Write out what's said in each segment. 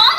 ఆ,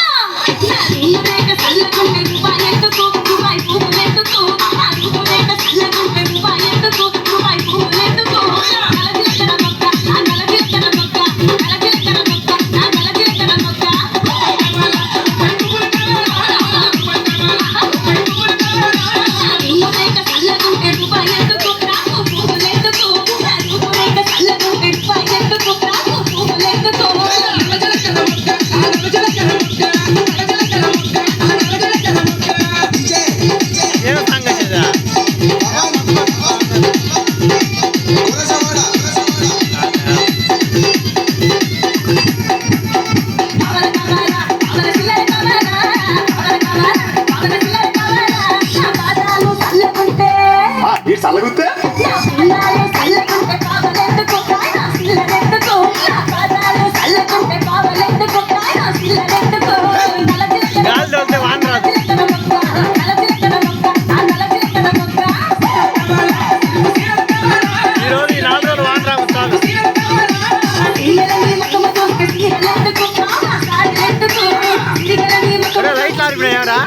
கார் பிள்ளையாரா